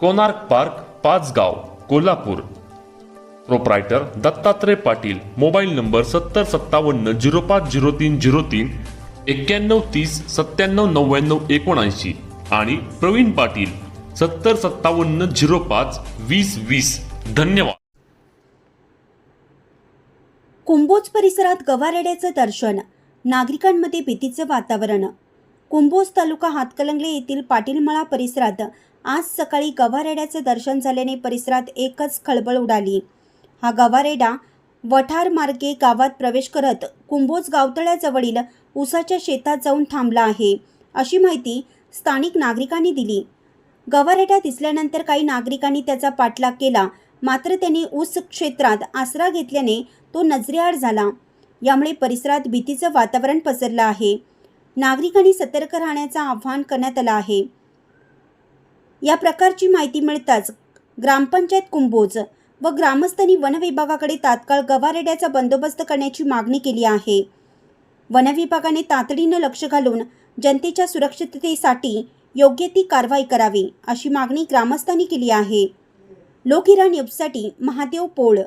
Konark park Pachgaon Kolhapur. Proprietor Dattatray Patil mobile number सत्तर सत्तावन्न zero पाच zero तीन झिरो तीन एक्क्याण्णव तीस सत्त्याण्णव नव्याण्णव एकोणऐंशी आणि प्रवीण पाटील सत्तर सत्तावन्न झिरो पाच वीस वीस. धन्यवाद. कुंभोज परिसरात गवारेड्याचं दर्शन नागरिकांमध्ये भीतीचं वातावरण. कुंभोज तालुका हातकलंगले येथील पाटीलमळा परिसरात आज सकाळी गवारेड्याचं दर्शन झाल्याने परिसरात एकच खळबळ उडाली. हा गवारेडा वठार मार्गे गावात प्रवेश करत कुंभोज गावतळ्याजवळील उसाच्या शेतात जाऊन थांबला आहे अशी माहिती स्थानिक नागरिकांनी दिली. गवारेडा दिसल्यानंतर काही नागरिकांनी त्याचा पाठलाग केला मात्र त्यांनी ऊस क्षेत्रात आसरा घेतल्याने तो नजरेआड झाला. यामुळे परिसरात भीतीचं वातावरण पसरलं आहे. नागरिकांनी सतर्क राहण्याचं आवाहन करण्यात आलं आहे. या प्रकारची माहिती मिळताच ग्रामपंचायत कुंभोज व ग्रामस्थांनी वनविभागाकडे तात्काळ गवारेड्याचा बंदोबस्त करण्याची मागणी केली आहे. वनविभागाने तातडीनं लक्ष घालून जनतेच्या सुरक्षिततेसाठी योग्य ती कारवाई करावी अशी मागणी ग्रामस्थांनी केली आहे. लोकहिरा न्यूजसाठी महादेव पोळ